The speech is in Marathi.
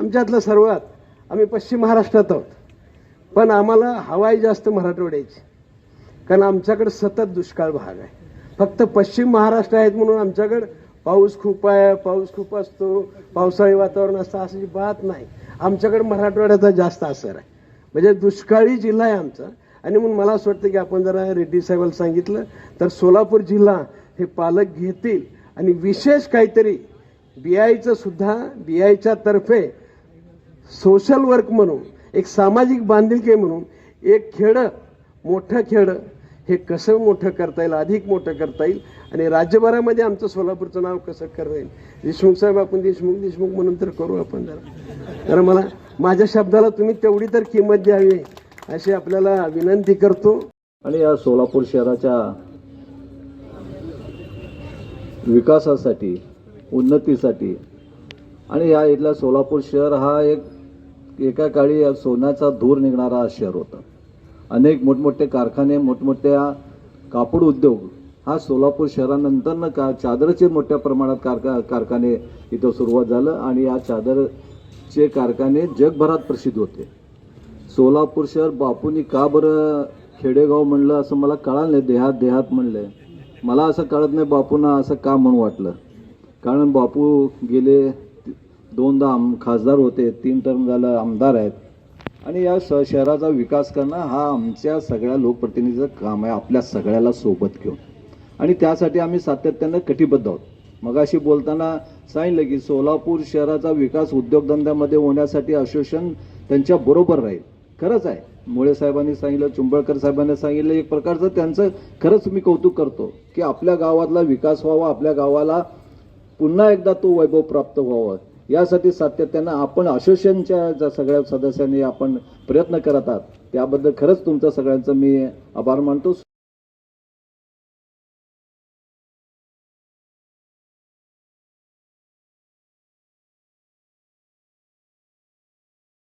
आमच्यातलं सर्वात. आम्ही पश्चिम महाराष्ट्रात आहोत. पण आम्हाला हवाई जास्त मराठवाड्याची कारण आमच्याकडे सतत दुष्काळ भाग आहे. फक्त पश्चिम महाराष्ट्र आहेत म्हणून आमच्याकडं पाऊस खूप आहे पाऊस खूप असतो पावसाळी वातावरण असतं अशी बात नाही. आमच्याकडे मराठवाड्याचा जास्त असर आहे. म्हणजे दुष्काळी जिल्हा आहे आमचा. आणि म्हणून मला असं वाटतं की आपण जरा रेड्डी साहेबाला सांगितलं तर सोलापूर जिल्हा हे पालक घेतील. आणि विशेष काहीतरी बीआयचं सुद्धा बीआयच्या तर्फे सोशल वर्क म्हणून एक सामाजिक बांधिलकी म्हणून एक खेडं मोठं खेडं हे कसं मोठं करता येईल अधिक मोठं करता येईल आणि राज्यभरामध्ये आमचं सोलापूरचं नाव कसं करता येईल? देशमुख साहेब आपण देशमुख देशमुख म्हणून तर करू आपण जरा. तर मला माझ्या शब्दाला तुम्ही तेवढी तर किंमत द्यावी अशी आपल्याला विनंती करतो. आणि या सोलापूर शहराच्या विकासासाठी उन्नतीसाठी आणि या इथला सोलापूर शहर हा एक एका काळी सोन्याचा धूर निघणारा शहर होता. अनेक मोठमोठे कारखाने मोठमोठ्या कापड उद्योग हा सोलापूर शहरानंतरनं का चादरचे मोठ्या प्रमाणात कारखा कारखाने इथं सुरुवात झालं आणि या चादरचे कारखाने जगभरात प्रसिद्ध होते. सोलापूर शहर बापूंनी का बरं खेडेगाव म्हणलं असं मला कळालं नाही देहात देहात म्हणलंय मला असं कळत नाही बापूंना असं का म्हणून वाटलं. कारण बापू गेले दोनदा आम खासदार होते तीन टर्म झालं आमदार आहेत. आणि या श शहराचा विकास करणं हा आमच्या सगळ्या लोकप्रतिनिधीचं काम आहे आपल्या सगळ्याला सोबत घेऊन. आणि त्यासाठी आम्ही सातत्यानं कटिबद्ध आहोत. मगाशी बोलताना सांगितलं की सोलापूर शहराचा विकास उद्योगधंद्यामध्ये होण्यासाठी असोसिएशन त्यांच्या बरोबर राहील. खरंच आहे. मुळे साहेबांनी सांगितलं चुंबळकर साहेबांनी सांगितलं एक प्रकारचं त्यांचं खरंच मी कौतुक करतो की आपल्या गावातला विकास व्हावा आपल्या गावाला पुन्हा एकदा तो वैभव प्राप्त व्हावा. यासाठी सातत्यानं आपण असोसिएशनच्या ज्या सगळ्या सदस्यांनी आपण प्रयत्न करत आहात त्याबद्दल खरंच तुमचं सगळ्यांचं मी आभार मानतो.